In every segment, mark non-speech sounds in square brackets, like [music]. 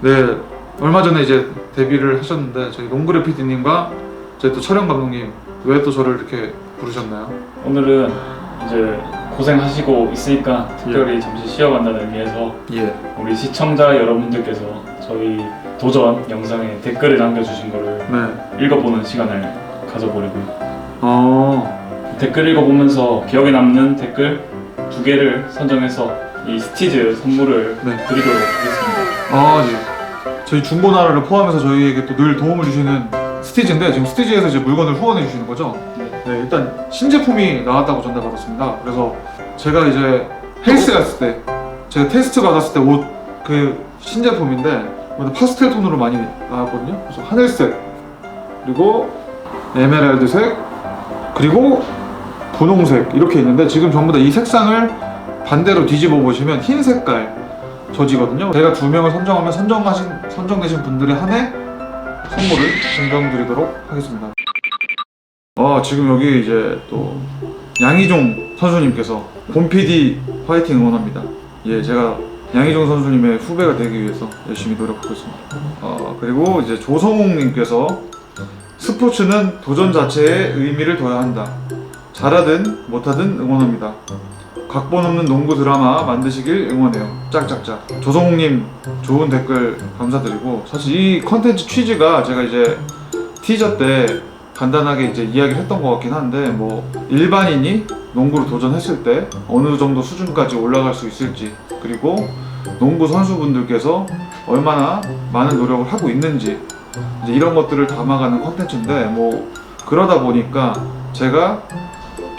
네, 얼마 전에 이제 데뷔를 하셨는데 저희 PD님과 저희 또 촬영 감독님 왜 또 저를 이렇게 부르셨나요? 오늘은 이제 고생하시고 있으니까 특별히 잠시 쉬어간다는 의미에서 예. 우리 시청자 여러분들께서 저희 도전 영상에 댓글을 남겨주신 거를 네. 읽어보는 시간을 가져보려고요. 어. 댓글 읽어보면서 기억에 남는 댓글 두 개를 선정해서 이 스티즈 선물을 네. 드리도록 하겠습니다. 아, 네. 저희 중고나라를 포함해서 저희에게 또 늘 도움을 주시는 스티즈인데 지금 스티즈에서 이제 물건을 후원해 주시는 거죠? 네. 네, 일단 신제품이 나왔다고 전달 받았습니다. 그래서 제가 이제 헬스 갔을 때 제가 테스트 받았을 때 옷 그 신제품인데 오늘 파스텔 톤으로 많이 나왔거든요. 그래서 하늘색 그리고 에메랄드색 그리고 분홍색 이렇게 있는데 지금 전부 다 이 색상을 반대로 뒤집어 보시면 흰 색깔 저지거든요. 제가 두 명을 선정하면 선정하신 선정되신 분들에 한해 선물을 증정드리도록 하겠습니다. 어 지금 여기 이제 또 양희종 선수님께서 곰 PD 화이팅 응원합니다. 예 제가 양희종 선수님의 후배가 되기 위해서 열심히 노력하고 있습니다. 어 그리고 이제 조성욱님께서 스포츠는 도전 자체에 의미를 둬야 한다. 잘하든 못하든 응원합니다. 각본 없는 농구 드라마 만드시길 응원해요. 짝짝짝. 조성욱님 좋은 댓글 감사드리고 사실 이 컨텐츠 취지가 제가 이제 티저 때 간단하게 이제 이야기를 했던 것 같긴 한데 뭐 일반인이 농구를 도전했을 때 어느 정도 수준까지 올라갈 수 있을지 그리고 농구 선수분들께서 얼마나 많은 노력을 하고 있는지 이제 이런 것들을 담아가는 컨텐츠인데 뭐 그러다 보니까 제가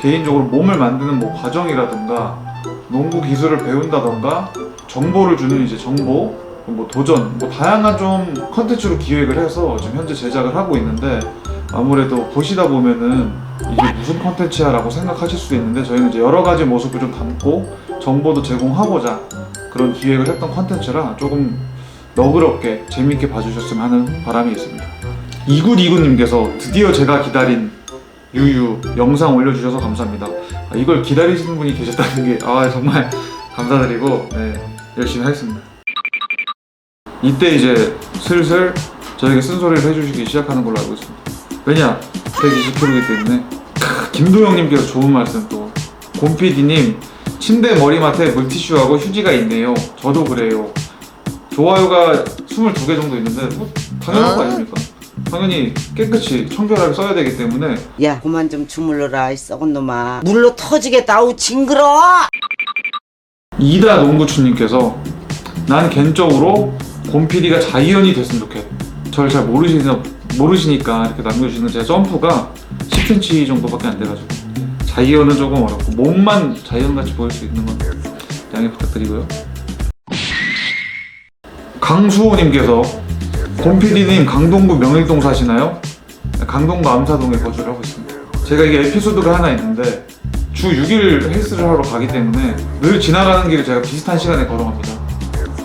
개인적으로 몸을 만드는 뭐 과정이라든가 농구 기술을 배운다던가 정보를 주는 이제 정보 뭐 도전 뭐 다양한 좀 컨텐츠로 기획을 해서 지금 현재 제작을 하고 있는데 아무래도 보시다 보면은 이게 무슨 컨텐츠야라고 생각하실 수도 있는데 저희는 이제 여러 가지 모습을 좀 담고 정보도 제공하고자 그런 기획을 했던 컨텐츠라 조금 너그럽게 재미있게 봐주셨으면 하는 바람이 있습니다. 이구이구님께서 드디어 제가 기다린 유유 영상 올려주셔서 감사합니다. 아, 이걸 기다리시는 분이 계셨다는 게 아 정말 [laughs] 감사드리고 네, 열심히 하겠습니다. 이때 이제 슬슬 저에게 쓴소리를 해주시기 시작하는 걸로 알고 있습니다. 왜냐 120kg이기 때문에 크, [laughs] 김도영님께서 좋은 말씀 또 곰피디님 침대 머리맡에 물티슈하고 휴지가 있네요. 저도 그래요. 좋아요가 22개 정도 있는데 뭐 당연한 거 아닙니까? 당연히 깨끗이 청결하게 써야 되기 때문에 야, 그만 좀 주물러라, 이 썩은 놈아. 물로 터지겠다, 아우, 징그러! 이다 농구추님께서 난 개인적으로 곰피디가 자이언이 됐으면 좋겠. 저를 잘 모르시니 모르시니까 이렇게 남겨주시는 제 점프가 10cm 정도밖에 안 돼가지고 자이언은 조금 어렵고 몸만 자이언 같이 보일 수 있는 건 양해 부탁드리고요. 강수호님께서 곰피디님 강동구 명일동 사시나요? 강동구 암사동에 거주를 하고 있습니다. 제가 이게 에피소드가 하나 있는데 주 6일 헬스를 하러 가기 때문에 늘 지나가는 길에 제가 비슷한 시간에 걸어갑니다.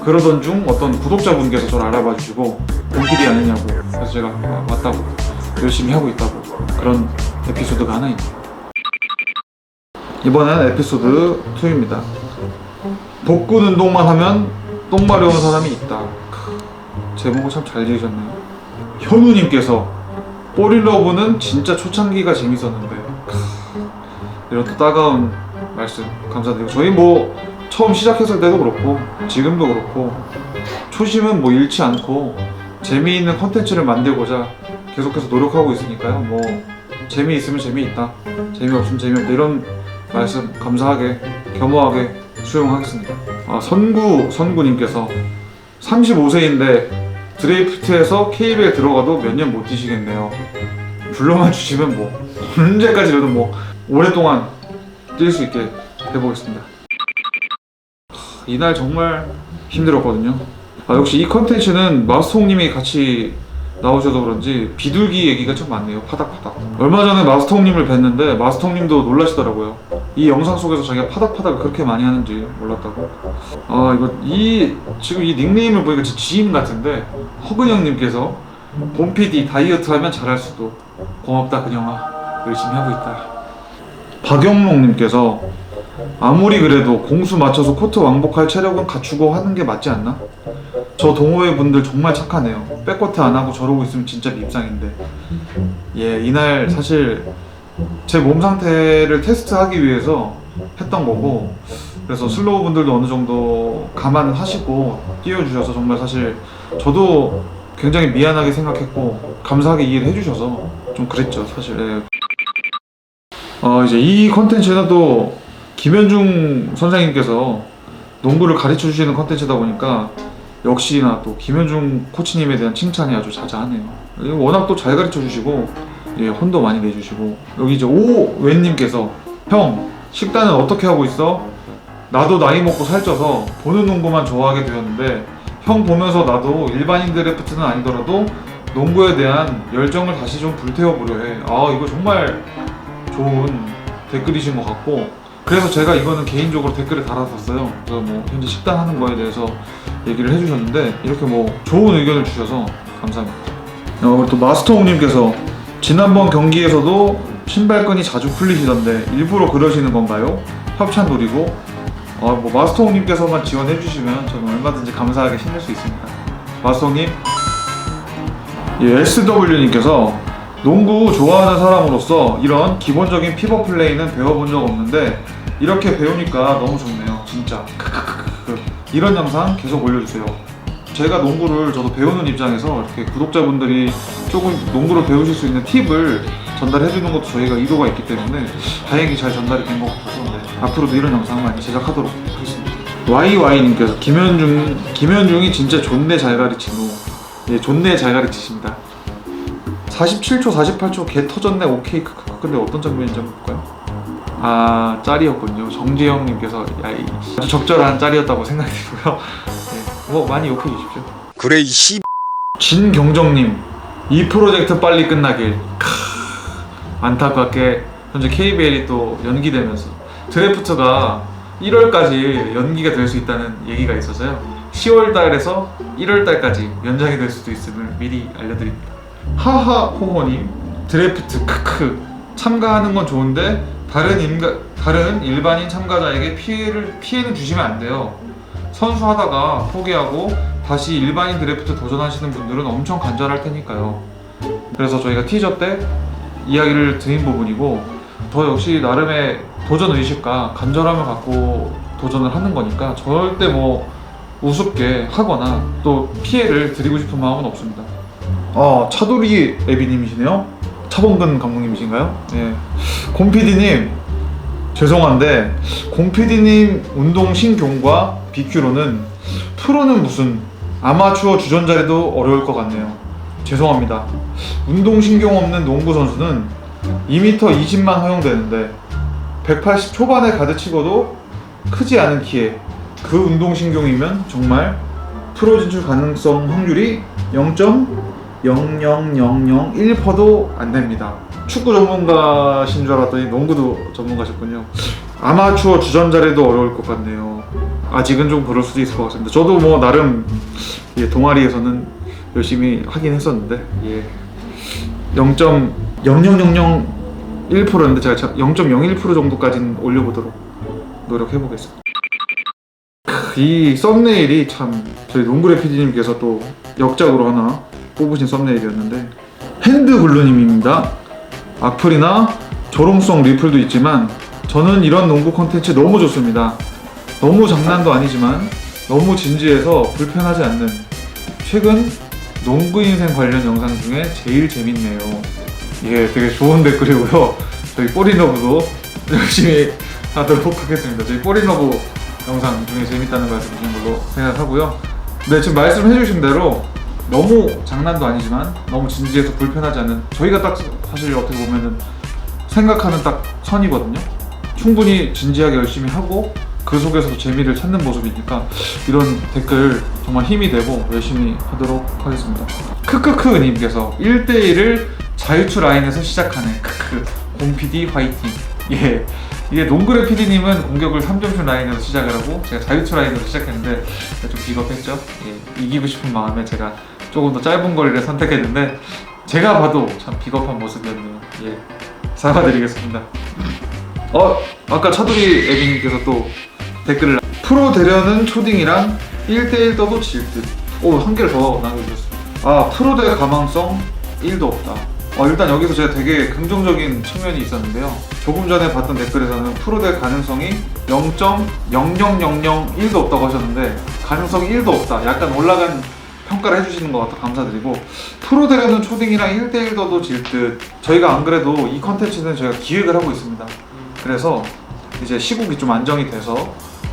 그러던 중 어떤 구독자분께서 저를 알아봐 주시고 곰피디 아니냐고 그래서 제가 아, 맞다고 열심히 하고 있다고 그런 에피소드가 하나 있네요. 이번엔 에피소드 2입니다. 복근 운동만 하면 똥 마려운 사람이 있다. 크, 제목을 참 잘 지으셨네요. 현우님께서 뽀릴러브는 진짜 초창기가 재밌었는데. 크, 이런 또 따가운 말씀 감사드리고. 저희 뭐 처음 시작했을 때도 그렇고 지금도 그렇고 초심은 뭐 잃지 않고 재미있는 컨텐츠를 만들고자 계속해서 노력하고 있으니까요. 뭐 재미 있으면 재미있다 재미 없으면 재미없다 이런 말씀 감사하게 겸허하게 수용하겠습니다. 아 선구 선구님께서 35세인데 드레이프트에서 KBL 들어가도 몇 년 못 뛰시겠네요 불러만 주시면 뭐 [laughs] 언제까지라도 뭐 오랫동안 뛸 수 있게 해보겠습니다. 하, 이날 정말 힘들었거든요. 아, 역시 이 컨텐츠는 마스터홍님이 같이 나오셔서 그런지 비둘기 얘기가 좀 많네요. 파닥파닥. 얼마 전에 마스터홍님을 뵀는데 마스터홍님도 놀라시더라고요. 이 영상 속에서 자기가 파닥파닥을 그렇게 많이 하는지 몰랐다고. 아 이거 이 지금 이 닉네임을 보니까 지인 같은데 허근영님께서 봄PD 다이어트 하면 잘할 수도 고맙다 근영아 열심히 하고 있다. 박영록님께서 아무리 그래도 공수 맞춰서 코트 왕복할 체력은 갖추고 하는 게 맞지 않나? 저 동호회 분들 정말 착하네요. 백코트 안 하고 저러고 있으면 진짜 밉상인데. 예, 이날 사실 제 몸 상태를 테스트하기 위해서 했던 거고, 그래서 슬로우 분들도 어느 정도 감안을 하시고 띄워주셔서 정말 사실 저도 굉장히 미안하게 생각했고 감사하게 이해를 해주셔서 좀 그랬죠 사실. 예. 어 이제 이 컨텐츠는 또 김현중 선생님께서 농구를 가르쳐 주시는 컨텐츠다 보니까 역시나 또 김현중 코치님에 대한 칭찬이 아주 자자하네요. 워낙 또 잘 가르쳐 주시고 예, 혼도 많이 내주시고 여기 이제 오웬님께서 형 식단은 어떻게 하고 있어? 나도 나이 먹고 살쪄서 보는 농구만 좋아하게 되었는데 형 보면서 나도 일반인 드래프트는 아니더라도 농구에 대한 열정을 다시 좀 불태워 보려 해. 아 이거 정말 좋은 댓글이신 것 같고 그래서 제가 이거는 개인적으로 댓글을 달았었어요. 그래서 뭐 현재 식단하는 거에 대해서 얘기를 해주셨는데 이렇게 뭐 좋은 의견을 주셔서 감사합니다. 어, 그리고 또 마스터홍님께서 지난번 경기에서도 신발끈이 자주 풀리시던데 일부러 그러시는 건가요? 협찬 노리고 어, 뭐 마스터홍님께서만 지원해 주시면 저는 얼마든지 감사하게 신을 수 있습니다. 마스터홍님 예, SW님께서 농구 좋아하는 사람으로서 이런 기본적인 피벗 플레이는 배워본 적 없는데 이렇게 배우니까 너무 좋네요 진짜. [laughs] 이런 영상 계속 올려주세요 제가 농구를 저도 배우는 입장에서 이렇게 구독자분들이 조금 농구를 배우실 수 있는 팁을 전달해 주는 것도 저희가 의도가 있기 때문에 다행히 잘 전달이 된 것 같아서 네, 앞으로도 이런 영상 많이 제작하도록 하겠습니다 YY님께서 김현중 김현중이 진짜 존내 잘 가르치노 예 존내 잘 가르치십니다 47초, 48초 개 터졌네. 오케이. 근데 어떤 장면인지 한번 볼까요? 아 짤이었군요. 정재영님께서 야, 이 아주 적절한 짤이었다고 생각이 들고요. 네, 뭐 많이 욕해 주십시오. 그래 이 씨. 진경정님 이 프로젝트 빨리 끝나길. 크, 안타깝게 현재 KBL이 또 연기되면서 드래프트가 1월까지 연기가 될 수 있다는 얘기가 있어서요. 10월 달에서 1월 달까지 연장이 될 수도 있음을 미리 알려드립니다. 하하 호호님 드래프트 크크 참가하는 건 좋은데 다른 인가, 다른 일반인 참가자에게 피해를 피해는 주시면 안 돼요. 선수 하다가 포기하고 다시 일반인 드래프트 도전하시는 분들은 엄청 간절할 테니까요. 그래서 저희가 티저 때 이야기를 드린 부분이고 저 역시 나름의 도전 의식과 간절함을 갖고 도전을 하는 거니까 절대 뭐 우습게 하거나 또 피해를 드리고 싶은 마음은 없습니다. 아 차돌이 애비님이시네요. 차범근 감독님이신가요? 예. 곰피디님 죄송한데 곰피디님 운동 신경과 BQ로는 프로는 무슨 아마추어 주전자리도 어려울 것 같네요. 죄송합니다. 운동 신경 없는 농구 선수는 2m 20만 허용되는데 180 초반에 가드치고도 크지 않은 키에 그 운동 신경이면 정말 프로 진출 가능성 확률이 0.00001%도 안 됩니다. 축구 전문가신 줄 알았더니 농구도 전문가셨군요. 아마추어 주전자리도 어려울 것 같네요. 아직은 좀 그럴 수도 있을 것 같습니다. 저도 뭐 나름 예, 동아리에서는 열심히 하긴 했었는데 예. 0.00001%였는데 제가 0.01% 정도까지는 올려보도록 노력해 보겠습니다. 이 썸네일이 참 저희 농구레 PD님께서 또 역작으로 하나 뽑으신 썸네일이었는데 핸드 글루님입니다. 악플이나 조롱성 리플도 있지만 저는 이런 농구 콘텐츠 너무 좋습니다. 너무 장난도 아니지만 너무 진지해서 불편하지 않는 최근 농구 인생 관련 영상 중에 제일 재밌네요. 이게 되게 좋은 댓글이고요. 저희 뽀리너브도 열심히 [laughs] 하도록 하겠습니다. 저희 뽀리너브 영상 중에 재밌다는 말씀 주신 걸로 생각하고요. 네, 지금 말씀해 주신 대로 너무 장난도 아니지만 너무 진지해서 불편하지 않은 저희가 딱 사실 어떻게 보면은 생각하는 딱 선이거든요. 충분히 진지하게 열심히 하고 그 속에서도 재미를 찾는 모습이니까 이런 댓글 정말 힘이 되고 열심히 하도록 하겠습니다. 크크크님께서 1대1을 자유투 라인에서 시작하네. 크크. 곰PD 화이팅. 예. 이게 농구레 PD님은 공격을 3점슛 라인에서 시작을 하고 제가 자유투 라인으로 시작했는데 좀 비겁했죠. 예. 이기고 싶은 마음에 제가 조금 더 짧은 거리를 선택했는데 제가 봐도 참 비겁한 모습이었네요. 예. 사과드리겠습니다. 어, 아까 차두리 애비님께서 또 댓글을 프로 되려는 초딩이랑 1대1 떠도 질 듯. 오 한 개를 더 남겨주셨습니다. 아 프로대 가망성 1도 없다. 어, 일단 여기서 제가 되게 긍정적인 측면이 있었는데요. 조금 전에 봤던 댓글에서는 프로대 가능성이 0.00001도 없다고 하셨는데 가능성이 1도 없다. 약간 올라간 평가를 해주시는 것 같아 감사드리고 프로대라는 초딩이랑 1대1더도 질 듯 저희가 안 그래도 이 컨텐츠는 저희가 기획을 하고 있습니다. 그래서 이제 시국이 좀 안정이 돼서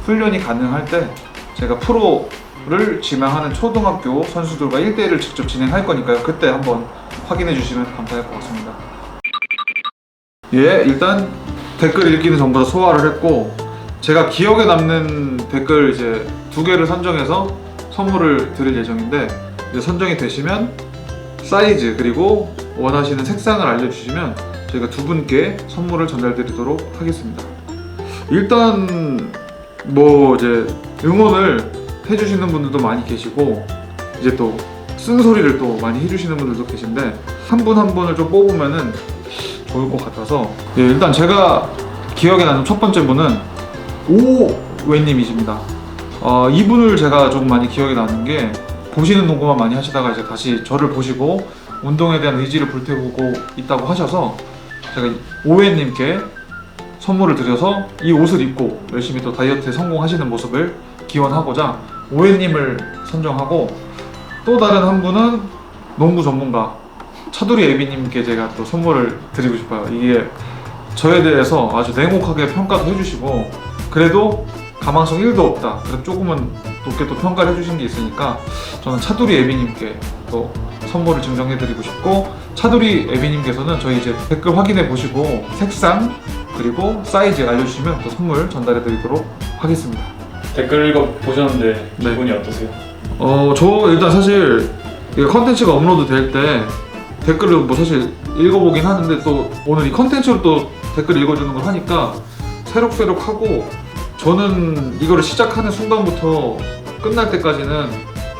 훈련이 가능할 때 제가 프로를 지망하는 초등학교 선수들과 1대1을 직접 진행할 거니까요. 그때 한번 확인해 주시면 감사할 것 같습니다. 예, 일단 댓글 읽기는 전부 다 소화를 했고 제가 기억에 남는 댓글 이제 두 개를 선정해서 선물을 드릴 예정인데 이제 선정이 되시면 사이즈 그리고 원하시는 색상을 알려주시면 저희가 두 분께 선물을 전달드리도록 하겠습니다. 일단 뭐 이제 응원을 해주시는 분들도 많이 계시고 이제 또 쓴소리를 또 많이 해주시는 분들도 계신데 한 분 한 분을 좀 뽑으면은 좋을 것 같아서 예, 일단 제가 기억에 나는 첫 번째 분은 오웨님이십니다. 어, 이분을 제가 좀 많이 기억에 나는 게 보시는 농구만 많이 하시다가 이제 다시 저를 보시고 운동에 대한 의지를 불태우고 있다고 하셔서 제가 오웨님께 선물을 드려서 이 옷을 입고 열심히 또 다이어트에 성공하시는 모습을 기원하고자 오해님을 선정하고 또 다른 한 분은 농구 전문가 차두리 애비님께 제가 또 선물을 드리고 싶어요. 이게 저에 대해서 아주 냉혹하게 평가도 해주시고 그래도 가망성 1도 없다. 그래도 조금은 높게 또 평가를 해주신 게 있으니까 저는 차두리 애비님께 또 선물을 증정해드리고 싶고 차두리 애비님께서는 저희 이제 댓글 확인해 보시고 색상 그리고 사이즈 알려주시면 또 선물 전달해드리도록 하겠습니다. 댓글 읽어 보셨는데 네. 기분이 어떠세요? 어, 저 일단 사실 이 컨텐츠가 업로드 될 때 댓글을 뭐 사실 읽어보긴 하는데 또 오늘 이 컨텐츠로 또 댓글 읽어주는 걸 하니까 새록새록하고 저는 이거를 시작하는 순간부터 끝날 때까지는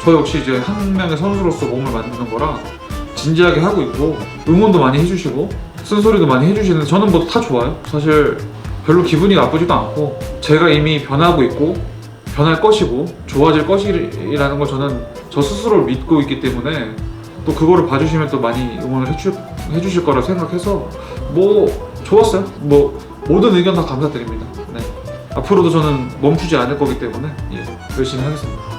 저 역시 이제 한 명의 선수로서 몸을 만드는 거라 진지하게 하고 있고 응원도 많이 해주시고 쓴소리도 많이 해주시는데 저는 뭐 다 좋아요. 사실 별로 기분이 나쁘지도 않고 제가 이미 변하고 있고 변할 것이고 좋아질 것이라는 걸 저는 저 스스로를 믿고 있기 때문에 또 그거를 봐주시면 또 많이 응원을 해주, 해주실 거라 생각해서 뭐 좋았어요. 뭐 모든 의견 다 감사드립니다. 네. 앞으로도 저는 멈추지 않을 거기 때문에 예, 열심히 하겠습니다.